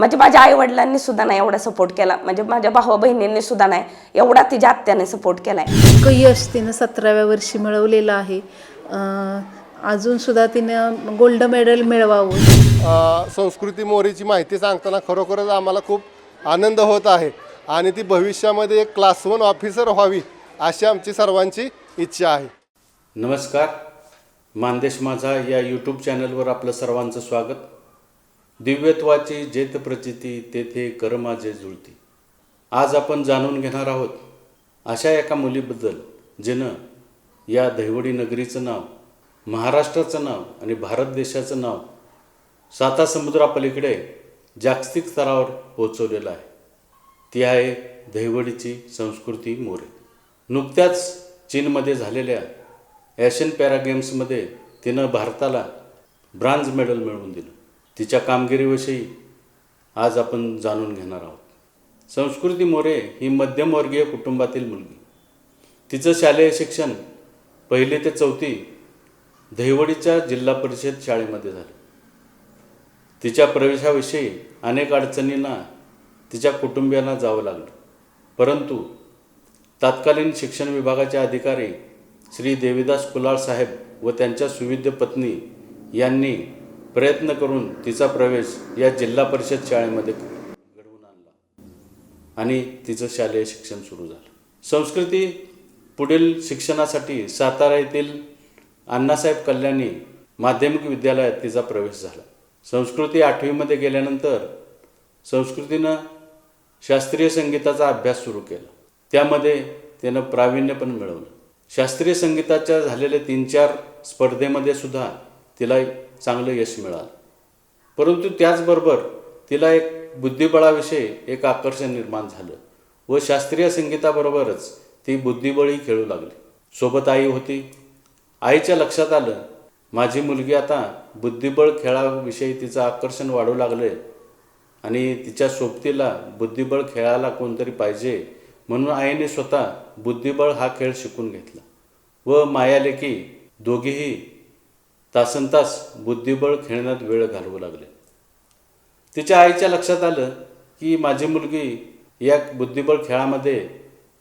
म्हणजे माझ्या आई वडिलांनी सुद्धा नाही एवढा सपोर्ट केला. म्हणजे माझ्या भाऊ बहिणींनी सुद्धा नाही. एवढा तिच्या आत्याने सपोर्ट केलाय. इतकं यश तिनं सतराव्या वर्षी मिळवलेलं आहे. अं, अजूनसुद्धा तिनं गोल्ड मेडल मिळवावं. संस्कृती मोरीची माहिती सांगताना खरोखरच आम्हाला खूप आनंद होत आहे. आणि ती भविष्यामध्ये एक क्लास वन ऑफिसर व्हावी अशी आमची सर्वांची इच्छा आहे. नमस्कार. मानदेश माझा या यूट्यूब चॅनलवर आपलं सर्वांचं स्वागत. दिव्यत्वाची जेत प्रचिती तेथे कर माझे जुळती. आज आपण जाणून घेणार आहोत अशा एका मुलीबद्दल जिनं या दहिवडी नगरीचं नाव महाराष्ट्राचं नाव आणि भारत देशाचं नाव साता समुद्रापलीकडे जागतिक स्तरावर पोचवलेलं आहे. ती आहे दहिवडीची संस्कृती मोरे. नुकत्याच चीनमध्ये झालेल्या एशियन पॅरा गेम्समध्ये तिनं भारताला ब्रांज मेडल मिळवून दिलं. तिच्या कामगिरीविषयी आज आपण जाणून घेणार आहोत. संस्कृती मोरे ही मध्यमवर्गीय कुटुंबातील मुलगी. तिचं शालेय शिक्षण पहिली ते चौथी दहिवडीच्या जिल्हा परिषद शाळेमध्ये झालं. तिच्या प्रवेशाविषयी अनेक अडचणींना तिच्या कुटुंबियांना जावं लागलं. परंतु तत्कालीन शिक्षण विभागाचे अधिकारी श्री देविदास कुलाळ साहेब व त्यांच्या सुविद्य पत्नी यांनी प्रयत्न करून तिचा प्रवेश या जिल्हा परिषद शाळेमध्ये घडवून आणला. आणि तिचं शालेय शिक्षण सुरू झालं. संस्कृती पुढील शिक्षणासाठी सातारा येथील अण्णासाहेब कल्याणी माध्यमिक विद्यालयात तिचा प्रवेश झाला. संस्कृती आठवीमध्ये गेल्यानंतर संस्कृतीनं शास्त्रीय संगीताचा अभ्यास सुरू केला. त्यामध्ये त्यानं प्रावीण्य पण मिळवलं. शास्त्रीय संगीताच्या झालेल्या तीन चार स्पर्धेमध्ये सुद्धा तिला चांगलं यश मिळालं. परंतु त्याचबरोबर तिला एक बुद्धिबळाविषयी एक आकर्षण निर्माण झालं व शास्त्रीय संगीताबरोबरच ती बुद्धिबळही खेळू लागली. सोबत आई होती. आईच्या लक्षात आलं माझी मुलगी आता बुद्धिबळ खेळाविषयी तिचं आकर्षण वाढू लागले आणि तिच्या सोबतीला बुद्धिबळ खेळायला कोणतरी पाहिजे म्हणून आईने स्वतः बुद्धिबळ हा खेळ शिकून घेतला व मायालेकी दोघेही तासनतास बुद्धिबळ खेळण्यात वेळ घालवू लागले. तिच्या आईच्या लक्षात आलं की माझी मुलगी या बुद्धिबळ खेळामध्ये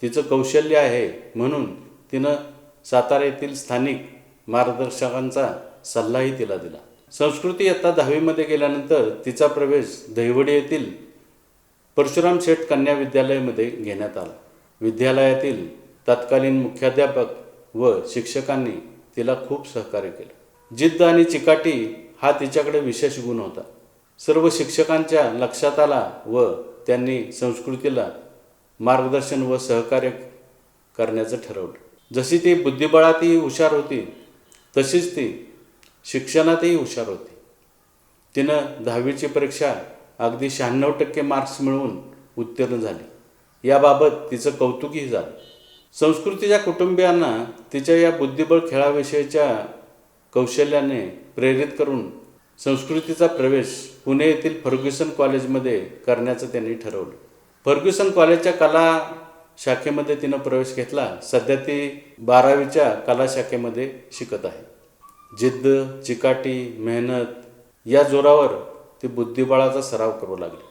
तिचं कौशल्य आहे म्हणून तिनं सातारा येथील स्थानिक मार्गदर्शकांचा सल्लाही तिला दिला. संस्कृती इयत्ता दहावीमध्ये गेल्यानंतर तिचा प्रवेश दहिवडी येथील परशुराम शेठ कन्या विद्यालयामध्ये घेण्यात आला. विद्यालयातील तत्कालीन मुख्याध्यापक व शिक्षकांनी तिला खूप सहकार्य केलं. जिद्द आणि चिकाटी हा तिच्याकडे विशेष गुण होता. सर्व शिक्षकांच्या लक्षात आला व त्यांनी संस्कृतीला मार्गदर्शन व सहकार्य करण्याचं ठरवलं. जशी ती बुद्धिबळातही हुशार होती तशीच ती शिक्षणातही हुशार होती. तिनं दहावीची परीक्षा अगदी शहाण्णव टक्के मार्क्स मिळवून उत्तीर्ण झाली. याबाबत तिचं कौतुकही झालं. संस्कृतीच्या कुटुंबियांना तिच्या या बुद्धिबळ खेळाविषयीच्या कौशल्याने प्रेरित करून संस्कृतीचा प्रवेश पुणे येथील फर्ग्युसन कॉलेजमध्ये करण्याचं त्यांनी ठरवलं. फर्ग्युसन कॉलेजच्या कला शाखेमध्ये तिनं प्रवेश घेतला. सध्या ती बारावीच्या कला शाखेमध्ये शिकत आहे. जिद्द चिकाटी मेहनत या जोरावर ती बुद्धिबळाचा सराव करू लागली.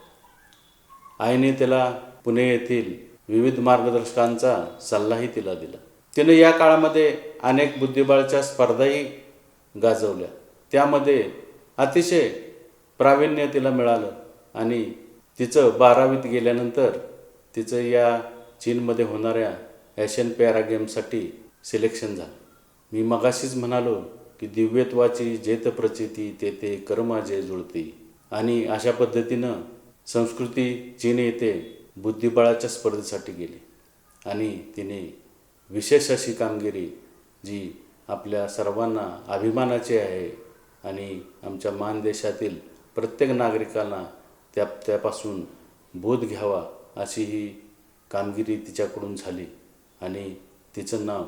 आईने तिला पुणे येथील विविध मार्गदर्शकांचा सल्लाही तिला दिला. तिने या काळामध्ये अनेक बुद्धिबळाच्या स्पर्धाही गाजवल्या. त्यामध्ये अतिशय प्रावीण्य तिला मिळालं आणि तिचं बारावीत गेल्यानंतर तिचं या चीनमध्ये होणाऱ्या ॲशियन पॅरा गेमसाठी सिलेक्शन झालं. मी मगाशीच म्हणालो की दिव्यत्वाची जेत प्रचिती तेथे कर्माजे जुळती आणि अशा पद्धतीनं संस्कृती चीन येथे बुद्धिबळाच्या स्पर्धेसाठी गेली. आणि तिने विशेष अशी कामगिरी जी आपल्या सर्वांना अभिमानाचे आहे. आणि आमच्या मानदेशातील प्रत्येक नागरिकांना त्या त्यापासून बोध घ्यावा अशी ही कामगिरी तिच्याकडून झाली. आणि तिचं नाव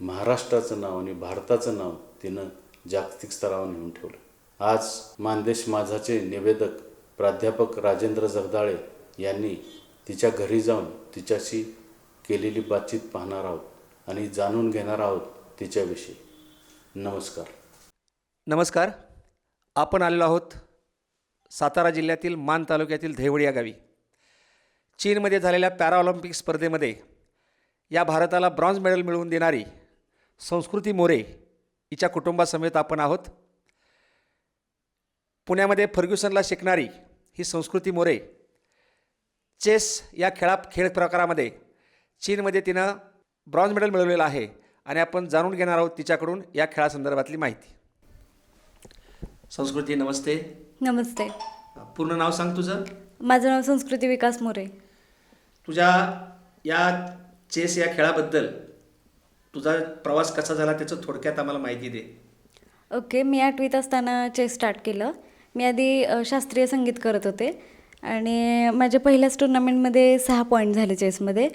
महाराष्ट्राचं नाव आणि भारताचं नाव तिनं जागतिक स्तरावर नेऊन ठेवलं. आज मानदेश माझाचे निवेदक प्राध्यापक राजेंद्र जगदाळे यांनी तिच्या घरी जाऊन तिच्याशी केलेली बातचीत पाहणार आहोत आणि जाणून घेणार आहोत तिच्याविषयी. नमस्कार. नमस्कार. आपण आलेलो आहोत सातारा जिल्ह्यातील मान तालुक्यातील धेवडी या गावी. चीनमध्ये झालेल्या पॅराऑलिम्पिक स्पर्धेमध्ये या भारताला ब्रॉन्झ मेडल मिळवून देणारी संस्कृती मोरे हिच्या कुटुंबासमेत आपण आहोत. पुण्यामध्ये फर्ग्युसनला शिकणारी ही संस्कृती मोरे चेस या खेळा खेळ प्रकारामध्ये चीनमध्ये तिनं ब्रॉन्झ मेडल मिळवलेलं आहे. आणि आपण जाणून घेणार आहोत तिच्याकडून या खेळासंदर्भातली माहिती. संस्कृती नमस्ते. नमस्ते. पूर्ण नाव सांग तुझं. माझं नाव संस्कृती विकास मोरे. तुझ्या या चेस या खेळाबद्दल तुझा प्रवास कसा झाला त्याचं थोडक्यात आम्हाला माहिती दे. ओके मी आठवीत असताना चेस स्टार्ट केलं. मी आधी शास्त्रीय संगीत करत होते. आणि माझ्या पहिल्याच टुर्नामेंटमध्ये सहा पॉईंट झाले चेसमध्ये.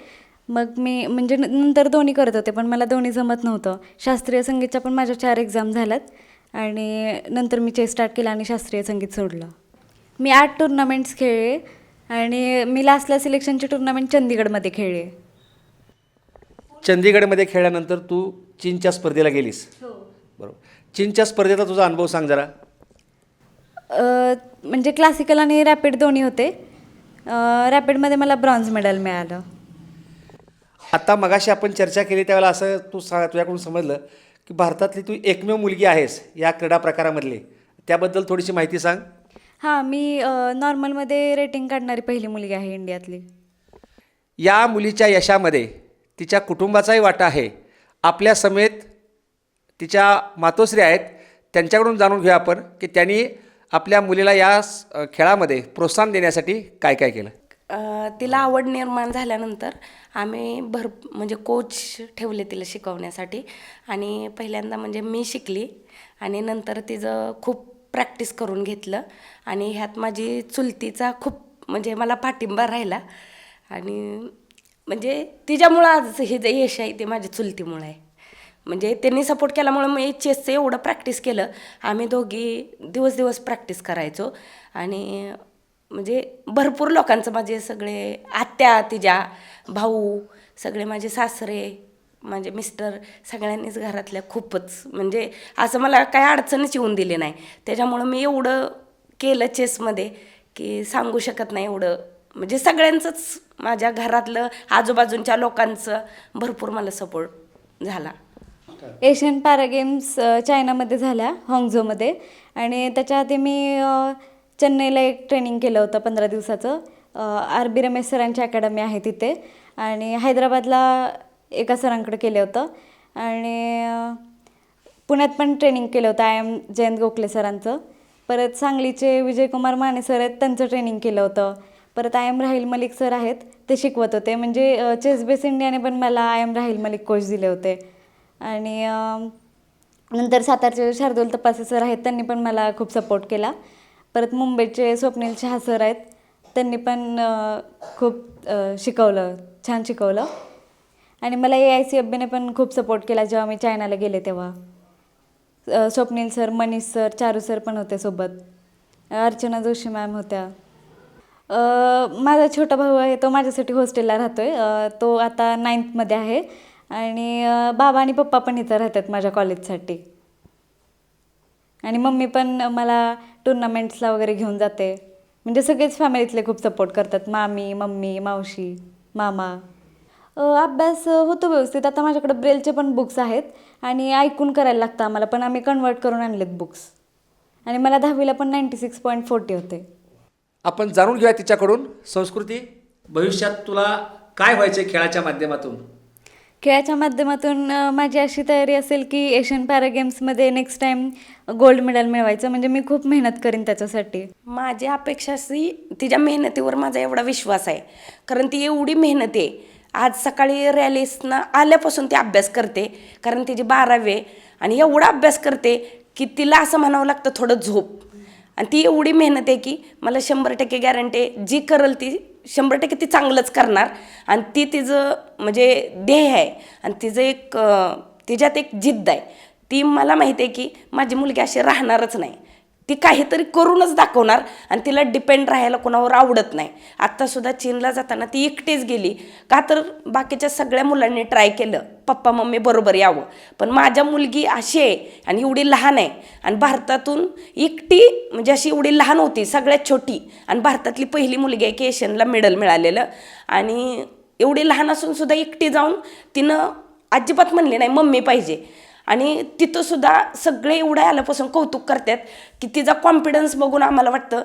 मग मी म्हणजे न- नंतर दोन्ही करत होते पण मला दोन्ही जमत नव्हतं. शास्त्रीय संगीतच्या पण माझ्या चार एक्झाम झाल्यात आणि नंतर मी चेस स्टार्ट केला आणि शास्त्रीय संगीत सोडलं. मी आठ टुर्नामेंट्स खेळले आणि मी लास्टला सिलेक्शनची टुर्नामेंट चंदीगडमध्ये खेळले. चंदीगडमध्ये खेळल्यानंतर तू चीनच्या स्पर्धेला गेलीस. बरोबर. चीनच्या स्पर्धेचा तुझा अनुभव सांग जरा. म्हणजे क्लासिकल आणि रॅपिड दोन्ही होते. रॅपिडमध्ये मला ब्रॉन्झ मेडल मिळालं. आता मगाशी आपण चर्चा केली त्यावेळेला असं तू सा तुझ्याकडून समजलं की भारतातली तू एकमेव मुलगी आहेस या क्रीडा प्रकारामधली. त्याबद्दल थोडीशी माहिती सांग. हां मी नॉर्मलमध्ये रेटिंग काढणारी पहिली मुलगी आहे इंडियातली. या मुलीच्या यशामध्ये तिच्या कुटुंबाचाही वाटा आहे. आपल्या समेत तिच्या मातोश्री आहेत. त्यांच्याकडून जाणून घेऊया आपण की त्यांनी आपल्या मुलीला या खेळामध्ये प्रोत्साहन देण्यासाठी काय काय केलं. तिला आवड निर्माण झाल्यानंतर आम्ही भर म्हणजे कोच ठेवले तिला शिकवण्यासाठी. आणि पहिल्यांदा म्हणजे मी शिकली आणि नंतर तिचं खूप प्रॅक्टिस करून घेतलं. आणि ह्यात माझी चुलतीचा खूप म्हणजे मला पाठिंबा राहिला. आणि म्हणजे तिच्यामुळं आज हे जे यश आहे ते माझ्या चुलतीमुळं आहे. म्हणजे त्यांनी सपोर्ट केल्यामुळे मी चेसचं एवढं प्रॅक्टिस केलं. आम्ही दोघी दिवस दिवस प्रॅक्टिस करायचो. आणि म्हणजे भरपूर लोकांचं माझे सगळे आत्या तिच्या भाऊ सगळे माझे सासरे माझे मिस्टर सगळ्यांनीच घरातल्या खूपच. म्हणजे असं मला काही अडचणच येऊन दिली नाही. त्याच्यामुळं मी एवढं केलं चेसमध्ये की सांगू शकत नाही एवढं. म्हणजे सगळ्यांचंच माझ्या घरातलं आजूबाजूंच्या लोकांचं भरपूर मला सपोर्ट झाला. एशियन पॅरा गेम्स चायनामध्ये झाल्या हाँगझोमध्ये. आणि त्याच्या आधी मी चेन्नईला एक ट्रेनिंग केलं होतं पंधरा दिवसाचं. आर बी रमेश सरांची अकॅडमी आहे तिथे. आणि हैदराबादला एका सरांकडे केलं होतं. आणि पुण्यात पण ट्रेनिंग केलं होतं. आय एम जयंत गोखले सरांचं. परत सांगलीचे विजयकुमार माने सर आहेत त्यांचं ट्रेनिंग केलं होतं. परत आय एम राहिल मलिक सर आहेत ते शिकवत होते. म्हणजे चेस बेस इंडियाने पण मला आय एम राहिल मलिक कोच दिले होते. आणि नंतर सातारचे शार्दूल तपासे सर आहेत त्यांनी पण मला खूप सपोर्ट केला. परत मुंबईचे स्वप्नील शहा सर आहेत. त्यांनी पण खूप शिकवलं छान शिकवलं. आणि मला ए आय सी एफ बीने पण खूप सपोर्ट केला जेव्हा मी चायनाला गेले तेव्हा. Swapnil sir Manish sir Charu sir पण होते सोबत. अर्चना जोशी मॅम होत्या. माझा छोटा भाऊ आहे तो माझ्यासाठी हॉस्टेलला राहतो आहे तो आता नाईन्थमध्ये आहे. आणि बाबा आणि पप्पा पण इथं राहतात माझ्या कॉलेजसाठी आणि मम्मी पण मला टुर्नामेंट्सला वगैरे घेऊन जाते. म्हणजे सगळेच फॅमिलीतले खूप सपोर्ट करतात. मामी मम्मी मावशी मामा. अभ्यास होतो व्यवस्थित. आता माझ्याकडे ब्रेलचे पण बुक्स आहेत आणि ऐकून करायला लागतं आम्हाला पण आम्ही कन्वर्ट करून आणलेत बुक्स आणि मला दहावीला पण नाईंटी सिक्स पॉईंट फोर्टी होते. आपण जाणून घेऊया तिच्याकडून संस्कृती. भविष्यात तुला काय व्हायचे खेळाच्या माध्यमातून? खेळाच्या माध्यमातून माझी अशी तयारी असेल की एशियन पॅरा गेम्समध्ये नेक्स्ट टाईम गोल्ड मेडल मिळवायचं. म्हणजे मी खूप मेहनत करीन त्याच्यासाठी. माझी अपेक्षा अशी तिच्या मेहनतीवर माझा एवढा विश्वास आहे. कारण ती एवढी मेहनत आहे. आज सकाळी रॅलीसनं आल्यापासून ती अभ्यास करते. कारण तिची बारावी आहे. आणि एवढा अभ्यास करते की तिला असं म्हणावं लागतं थोडं झोप. आणि ती एवढी मेहनत आहे की मला शंभर टक्के गॅरंटी आहे जी करल ती शंभर टक्के ती चांगलंच करणार. आणि ती तिचं म्हणजे ध्येय आहे. आणि तिचं एक तिच्यात एक जिद्द आहे. ती मला माहिती आहे की माझी मुलगी अशी राहणारच नाही. ती काहीतरी करूनच दाखवणार आणि तिला डिपेंड राहायला कोणावर आवडत नाही. आत्तासुद्धा चीनला जाताना ती एकटीच गेली. का तर बाकीच्या सगळ्या मुलांनी ट्राय केलं. पप्पा मम्मी बरोबर यावं. पण माझ्या मुलगी अशी आहे आणि एवढी लहान आहे आणि भारतातून एकटी म्हणजे अशी एवढी लहान होती सगळ्यात छोटी. आणि भारतातली पहिली मुलगी आहे की एशियनला मेडल मिळालेलं. आणि एवढी लहान असूनसुद्धा एकटी जाऊन तिनं अजिबात म्हणली नाही मम्मी पाहिजे. आणि तिथं सुद्धा सगळे एवढ्या आल्यापासून कौतुक करतात की तिचा कॉन्फिडन्स बघून आम्हाला वाटतं.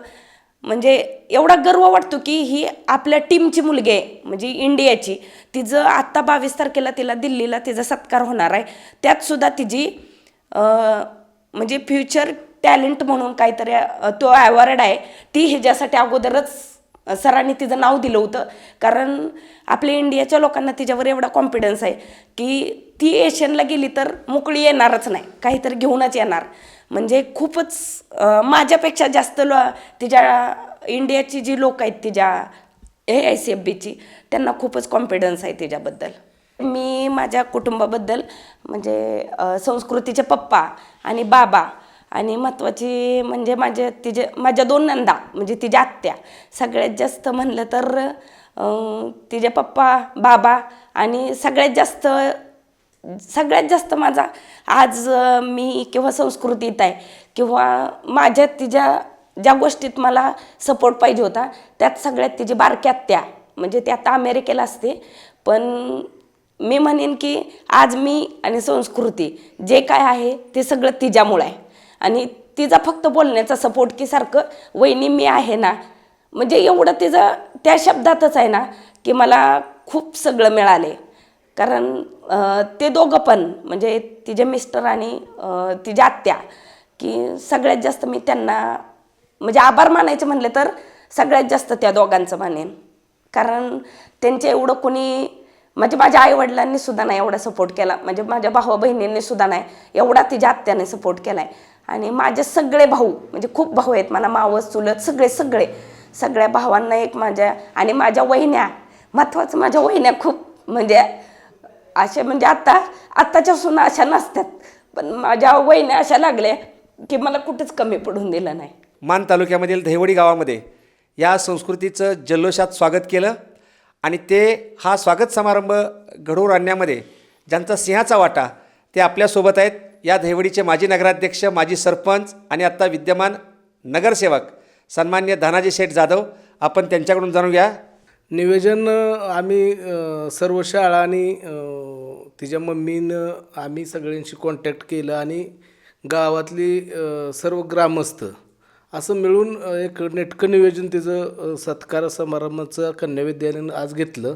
म्हणजे एवढा गर्व वाटतो की ही आपल्या टीमची मुलगी आहे म्हणजे इंडियाची. तिचं आत्ता बावीस तारखेला तिला दिल्लीला तिचा सत्कार होणार आहे. त्यातसुद्धा तिची म्हणजे फ्युचर टॅलेंट म्हणून काहीतरी तो ॲवॉर्ड आहे. ती ह्याच्यासाठी अगोदरच सरांनी तिचं नाव दिलं होतं. कारण आपल्या इंडियाच्या लोकांना तिच्यावर एवढा कॉन्फिडन्स आहे की ती एशियनला गेली तर मोकळी येणारच नाही. काहीतरी घेऊनच येणार. म्हणजे खूपच माझ्यापेक्षा जास्त लो तिच्या इंडियाची जी लोक आहेत तिच्या ए आय सी एफ बीची त्यांना खूपच कॉन्फिडन्स आहे तिच्याबद्दल. मी माझ्या कुटुंबाबद्दल म्हणजे संस्कृतीचे पप्पा आणि बाबा आणि महत्त्वाची म्हणजे माझे तिचे माझ्या दोन नंदा म्हणजे तिच्या आत्या सगळ्यात जास्त म्हणलं तर तिचे पप्पा बाबा आणि सगळ्यात जास्त सगळ्यात जास्त माझा आज मी किंवा संस्कृतीत आहे किंवा माझ्या तिच्या ज्या गोष्टीत मला सपोर्ट पाहिजे होता त्यात सगळ्यात तिची बारक्या आत्या म्हणजे ती आता अमेरिकेला असते. पण मी म्हणेन की आज मी आणि संस्कृती जे काय आहे ते सगळं तिच्यामुळं आहे. आणि तिचा फक्त बोलण्याचा सपोर्ट की सारखं वहिनी मी आहे ना. म्हणजे एवढं तिचं त्या शब्दातच आहे ना की मला खूप सगळं मिळाले. कारण ते दोघं पण म्हणजे तिचे मिस्टर आणि तिच्या आत्या की सगळ्यात जास्त मी त्यांना म्हणजे आभार मानायचे म्हणले तर सगळ्यात जास्त त्या दोघांचं मानेन. कारण त्यांच्या एवढं कोणी म्हणजे माझ्या आईवडिलांनी सुद्धा नाही एवढा सपोर्ट केला. म्हणजे माझ्या भावा बहिणींनी सुद्धा नाही एवढा तिच्या आत्याने सपोर्ट केला आहे आणि माझे सगळे भाऊ म्हणजे खूप भाऊ आहेत मला मावस चुलत सगळे सगळे सगळ्या भावांना एक माझ्या आणि माझ्या वहिन्या महत्त्वाचं माझ्या वहिन्या खूप म्हणजे असे म्हणजे आत्ता आत्ताच्या सुना अशा नसतात पण माझ्या वहिन्या अशा लागल्या की मला कुठेच कमी पडून दिलं नाही. मान तालुक्यामधील दहिवडी गावामध्ये या संस्कृतीचं जल्लोषात स्वागत केलं आणि ते हा स्वागत समारंभ घडवून आणण्यामध्ये ज्यांचा सिंहाचा वाटा ते आपल्यासोबत आहेत. या दहिवडीचे माजी नगराध्यक्ष माजी सरपंच आणि आत्ता विद्यमान नगरसेवक सन्मान्य धनाजी शेठ जाधव आपण त्यांच्याकडून जाणून घ्या निवेदन आम्ही सर्व शाळा आणि तिच्या मम्मीनं आम्ही सगळ्यांशी कॉन्टॅक्ट केलं आणि गावातली सर्व ग्रामस्थ असं मिळून एक नेटकं नियोजन तिचं सत्कार समारंभाचं कन्या विद्यालयानं आज घेतलं.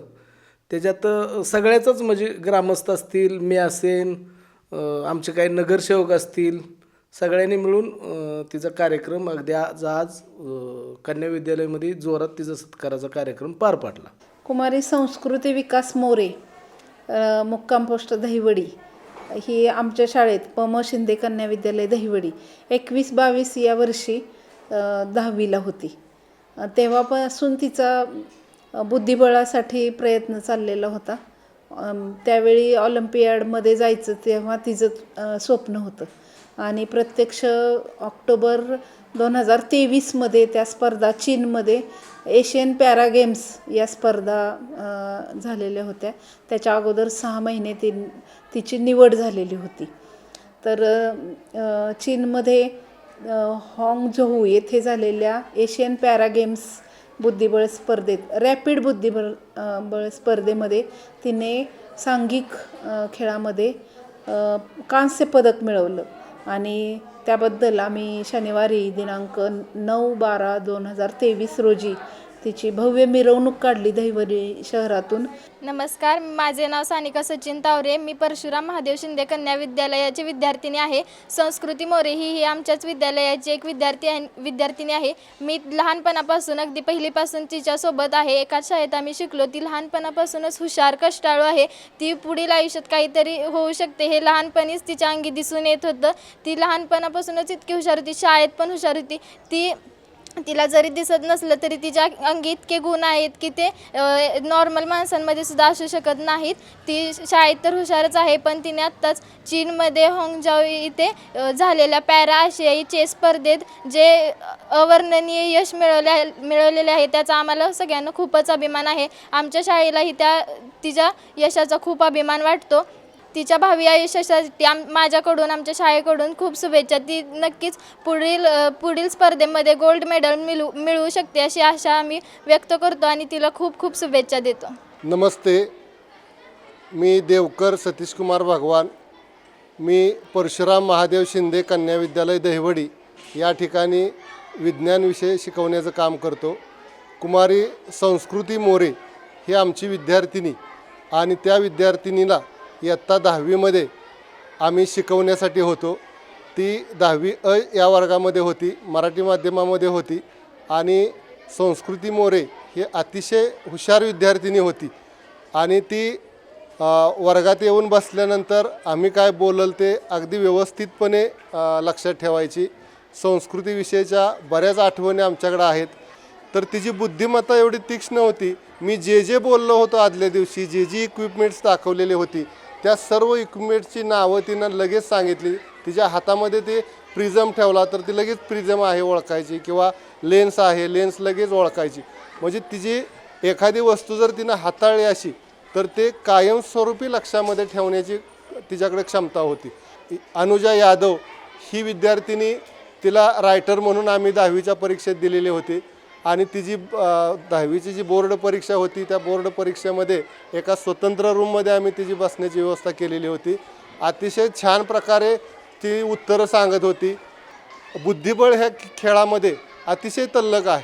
त्याच्यात सगळ्याचंच म्हणजे ग्रामस्थ असतील मी असेन आमचे काही नगरसेवक असतील सगळ्यांनी मिळून तिचा कार्यक्रम अगदी आज आज कन्या विद्यालयामध्ये जोरात तिचा सत्काराचा कार्यक्रम पार पाडला. कुमारी संस्कृती विकास मोरे मुक्काम पोस्ट दहिवडी ही आमच्या शाळेत प म शिंदे कन्या विद्यालय दहिवडी एकवीस बावीस या वर्षी दहावीला होती. तेव्हापासून तिचा बुद्धिबळासाठी प्रयत्न चाललेला होता. त्यावेळी ऑलिम्पियाडमध्ये जायचं तेव्हा तिचं स्वप्न होतं. आणि प्रत्यक्ष ऑक्टोबर दोन हजार तेवीसमध्ये त्या स्पर्धा चीनमध्ये एशियन पॅरा गेम्स या स्पर्धा झालेल्या होत्या. त्याच्या अगोदर सहा महिने ती तिची निवड झालेली होती. तर चीनमध्ये अ, हाँगझोऊ येथे झालेल्या एशियन पॅरा गेम्स बुद्धिबळ स्पर्धेत रॅपिड बुद्धिबळ बळ स्पर्धेमध्ये तिने सांघिक खेळामध्ये कांस्य पदक मिळवलं. आणि त्याबद्दल आम्ही शनिवारी दिनांक नऊ बारा दोन हजार तेवीस रोजी तिची भव्य मिरवणूक काढली दहिवडी शहरातून. नमस्कार माझे नाव सानिका सचिन तावरे. मी परशुराम महादेव शिंदे कन्या विद्यालयाची विद्यार्थिनी आहे. संस्कृती मोरे ही ही आमच्याच विद्यालयाची एक विद्यार्थी आहे विद्यार्थिनी आहे. मी लहानपणापासून अगदी पहिलीपासून तिच्यासोबत आहे. एकाच शाळेत आम्ही शिकलो. ती लहानपणापासूनच हुशार कष्टाळू आहे. ती पुढील आयुष्यात काहीतरी होऊ शकते. हे लहानपणीच तिच्या अंगी दिसून येत होतं. ती लहानपणापासूनच इतकी हुशार होती. शाळेत पण हुशार होती. ती तिला जरी दिसत नसलं तरी तिच्या अंगी इतके गुण आहेत की ते नॉर्मल माणसांमध्ये सुद्धा असू शकत नाहीत. ती शाळेत तर हुशारच आहे पण तिने आत्ताच चीनमध्ये होंगजाओ इथे झालेल्या पॅरा आशियाई चेस स्पर्धेत जे अवर्णनीय यश मिळवल्या मिळवलेले आहे त्याचा आम्हाला सगळ्यांना खूपच अभिमान आहे. आमच्या शाळेलाही त्या तिच्या यशाचा खूप अभिमान वाटतो. तिच्या भावी आयुष्यासाठी आम माझ्याकडून आमच्या शाळेकडून खूप शुभेच्छा. ती नक्कीच पुढील पुढील स्पर्धेमध्ये गोल्ड मेडल मिळू मिळवू शकते अशी आशा आम्ही व्यक्त करतो आणि तिला खूप खूप शुभेच्छा देतो. नमस्ते. मी देवकर सतीश कुमार भगवान. मी परशुराम महादेव शिंदे कन्या विद्यालय दहिवडी या ठिकाणी विज्ञान विषय शिकवण्याचं काम करतो. कुमारी संस्कृती मोरे ही आमची विद्यार्थिनी आणि त्या विद्यार्थिनीला इयत्ता दहावीमध्ये आम्ही शिकवण्यासाठी होतो. ती दहावी अ या वर्गामध्ये होती मराठी माध्यमामध्ये होती आणि संस्कृती मोरे ही अतिशय हुशार विद्यार्थिनी होती आणि ती वर्गात येऊन बसल्यानंतर आम्ही काय बोलल ते अगदी व्यवस्थितपणे लक्षात ठेवायची. संस्कृतीविषयीच्या बऱ्याच आठवणी आमच्याकडे आहेत. तर तिची बुद्धिमत्ता एवढी तीक्ष्ण होती. मी जे जे बोललो होतो आदल्या दिवशी जे जी इक्विपमेंट्स दाखवलेली होती त्या सर्व इक्विपमेंटची नावं तिनं लगेच सांगितली. तिच्या हातामध्ये ते प्रिझम ठेवला तर ती लगेच प्रिझम आहे ओळखायची किंवा लेन्स आहे लेन्स लगेच ओळखायची. म्हणजे तिची एखादी वस्तू जर तिनं हाताळली अशी तर ते कायमस्वरूपी लक्षामध्ये ठेवण्याची तिच्याकडे क्षमता होती. अनुजा यादव ही विद्यार्थिनी तिला रायटर म्हणून आम्ही दहावीच्या परीक्षेत दिलेली होती. आणि तिची जी दहावीची जी बोर्ड परीक्षा होती त्या बोर्ड परीक्षेमध्ये एका स्वतंत्र रूममध्ये आम्ही तिची बसण्याची व्यवस्था केलेली होती. अतिशय छान प्रकारे ती उत्तरं सांगत होती. बुद्धिबळ ह्या खेळामध्ये अतिशय तल्लक आहे.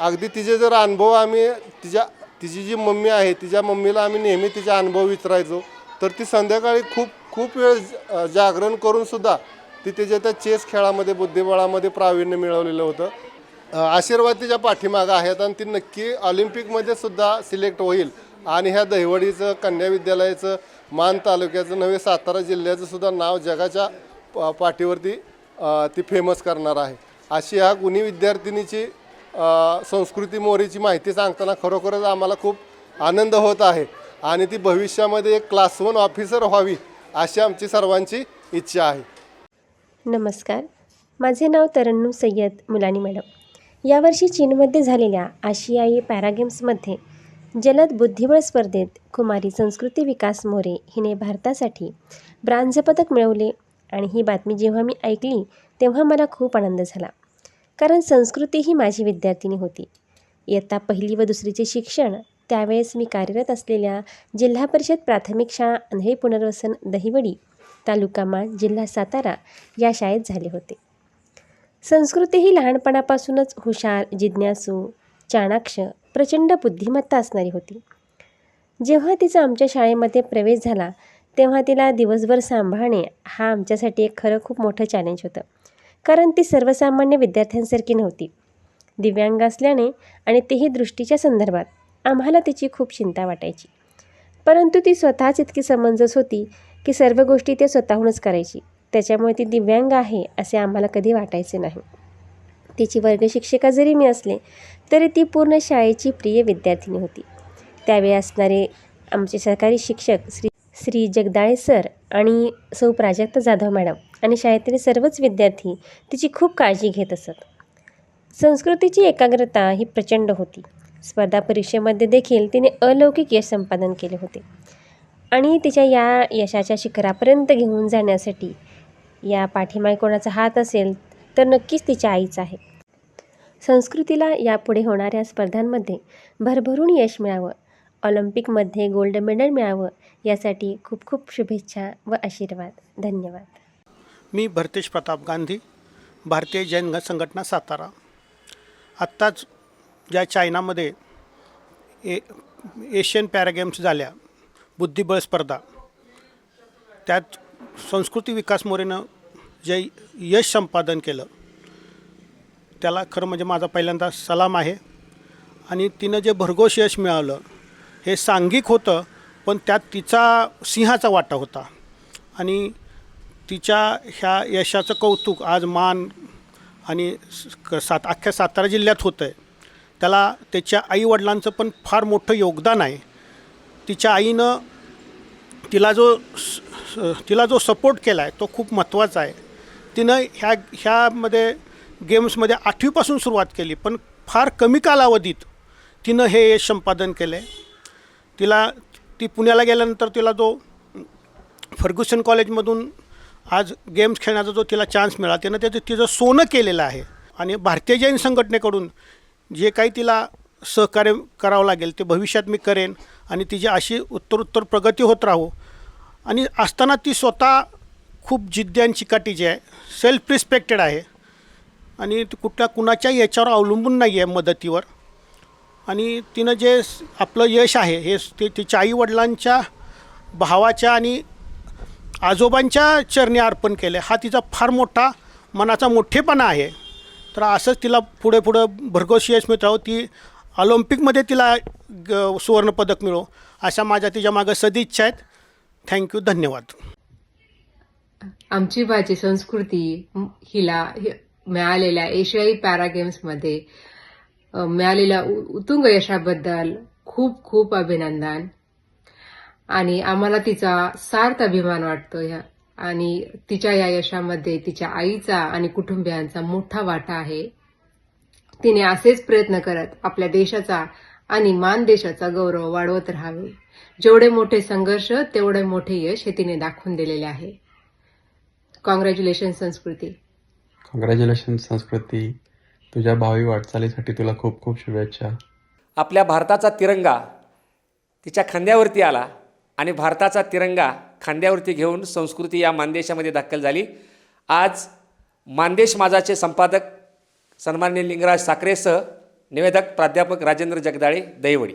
अगदी तिचे जर अनुभव आम्ही तिच्या तिची जी मम्मी आहे तिच्या मम्मीला आम्ही नेहमी तिचा अनुभव विचारायचो. तर ती संध्याकाळी खूप खूप वेळ जागरण करूनसुद्धा ती तिच्या त्या चेस खेळामध्ये बुद्धिबळामध्ये प्रावीण्य मिळवलेलं होतं. आशीर्वाद तिच्या पाठीमागं आहेत आणि ती नक्की ऑलिम्पिकमध्ये सुद्धा सिलेक्ट होईल. आणि ह्या दहिवडीचं कन्या विद्यालयाचं मान तालुक्याचं नव्हे सातारा जिल्ह्याचं सुद्धा नाव जगाच्या प- पाठीवरती ती फेमस करणार आहे. अशी ह्या गुणी विद्यार्थिनीची संस्कृती मोरीची माहिती सांगताना खरोखरच आम्हाला खूप आनंद होत आहे. आणि ती भविष्यामध्ये एक क्लास वन ऑफिसर व्हावी अशी आमची सर्वांची इच्छा आहे. नमस्कार. माझे नाव तरन्नू सय्यद मुलानी मॅडम. यावर्षी चीनमध्ये झालेल्या आशियाई पॅरागेम्समध्ये जलद बुद्धिबळ स्पर्धेत कुमारी संस्कृती विकास मोरे हिने भारतासाठी ब्रांझ पदक मिळवले. आणि ही बातमी जेव्हा मी ऐकली तेव्हा मला खूप आनंद झाला. कारण संस्कृती ही माझी विद्यार्थिनी होती. इयत्ता पहिली व दुसरीचे शिक्षण त्यावेळेस मी कार्यरत असलेल्या जिल्हा परिषद प्राथमिक शाळा अंधळी पुनर्वसन दहिवडी तालुका मान जिल्हा सातारा या शाळेत झाले होते. संस्कृती ही लहानपणापासूनच हुशार जिज्ञासू चाणाक्ष प्रचंड बुद्धिमत्ता असणारी होती. जेव्हा तिचा आमच्या शाळेमध्ये प्रवेश झाला तेव्हा तिला दिवसभर सांभाळणे हा आमच्यासाठी एक खरं खूप मोठं चॅलेंज होतं. कारण ती सर्वसामान्य विद्यार्थ्यांसारखी नव्हती. दिव्यांग असल्याने आणि तेही दृष्टीच्या संदर्भात आम्हाला तिची खूप चिंता वाटायची. परंतु ती स्वतःच इतकी समंजस होती की सर्व गोष्टी ते स्वतःहूनच करायची. त्याच्यामुळे ती दिव्यांग आहे असे आम्हाला कधी वाटायचे नाही. तिची वर्गशिक्षिका जरी मी असले तरी ती पूर्ण शाळेची प्रिय विद्यार्थिनी होती. त्यावेळी असणारे आमचे सरकारी शिक्षक श्री श्री जगदाळे सर आणि सौ प्राजक्त जाधव मॅडम आणि शाळेतील सर्वच विद्यार्थी तिची खूप काळजी घेत असत. संस्कृतीची एकाग्रता ही प्रचंड होती. स्पर्धा परीक्षेमध्ये देखील तिने अलौकिक यश संपादन केले होते. आणि तिच्या या यशाच्या शिखरापर्यंत घेऊन जाण्यासाठी या पाठीमागे कोणाचा हात असेल तर नक्कीच तिच्या आईच आहे. संस्कृतीला यापुढे होणाऱ्या स्पर्धांमध्ये भरभरून यश मिळावं. ऑलिम्पिकमध्ये गोल्ड मेडल मिळावं यासाठी खूप खूप शुभेच्छा व आशीर्वाद. धन्यवाद. मी भरतेश प्रताप गांधी भारतीय जैन संघटना सातारा. आत्ताच ज्या चायनामध्ये ए एशियन पॅरागेम्स झाल्या बुद्धिबळ स्पर्धा. त्यात संस्कृती विकास मोरेनं जे यश संपादन केलं त्याला खरं म्हणजे माझा पहिल्यांदा सलाम आहे. आणि तिनं जे भरघोस यश मिळालं हे सांघिक होतं पण त्यात तिचा सिंहाचा वाटा होता. आणि तिच्या ह्या यशाचं कौतुक आज मान आणि क- सात अख्ख्या सातारा जिल्ह्यात होतं आहे त्याला त्याच्या आईवडिलांचं पण फार मोठं योगदान आहे. तिच्या आईनं तिला जो स- तिला जो सपोर्ट केला आहे तो खूप महत्त्वाचा आहे. तिनं ह्या ह्यामध्ये गेम्समध्ये आठवीपासून सुरुवात केली पण फार कमी कालावधीत तिनं हे यश संपादन केलं आहे तिला ती पुण्याला गेल्यानंतर तिला जो फर्ग्युसन कॉलेजमधून आज गेम्स खेळण्याचा जो तिला चान्स मिळाला त्यानं त्याचं तिचं सोनं केलेलं आहे. आणि भारतीय जैन संघटनेकडून जे काही तिला सहकार्य करावं लागेल ते भविष्यात मी करेन आणि तिची अशी उत्तरोत्तर प्रगती होत राहू. आणि असताना ती स्वतः खूप जिद्दी आणि चिकाटीची आहे सेल्फ रिस्पेक्टेड आहे. आणि कुठल्या कुणाच्याही याच्यावर अवलंबून नाही आहे मदतीवर. आणि तिनं जे आपलं यश आहे हे ते तिच्या आईवडिलांच्या भावाच्या आणि आजोबांच्या चरणी अर्पण केलं हा तिचा फार मोठा मनाचा मोठेपणा आहे. तर असंच तिला पुढे पुढं भरघोस यश मिळत. ती ऑलिम्पिकमध्ये तिला ग सुवर्णपदक मिळो अशा माझ्या तिच्या मागं सदिच्छा आहेत. थँक्यू धन्यवाद. आमची भाजी संस्कृती हिला मिळालेल्या एशियाई पॅरा गेम्समध्ये मिळालेल्या उतुंग उत्तुंग यशाबद्दल खूप खूप अभिनंदन. आणि आम्हाला तिचा सार्थ अभिमान वाटतो ह्या. आणि तिच्या या यशामध्ये तिच्या आईचा आणि कुटुंबियांचा मोठा वाटा आहे. तिने असेच प्रयत्न करत आपल्या देशाचा आणि मान देशाचा गौरव वाढवत राहावे. जेवढे मोठे संघर्ष तेवढे मोठे यश हे तिने दाखवून दिलेले आहे. कॉंग्रॅच्युलेशन संस्कृती. कॉंग्रॅच्युलेशन संस्कृती. तुझ्या भावी वाटचालीसाठी तुला खूप खूप शुभेच्छा. आपल्या भारताचा तिरंगा तिच्या खांद्यावरती आला आणि भारताचा तिरंगा खांद्यावरती घेऊन संस्कृती या मानदेशामध्ये दाखल झाली. आज मानदेश माझाचे संपादक सन्माननीय लिंगराज साखरेसह निवेदक प्राध्यापक राजेंद्र जगदाळे दहिवडी.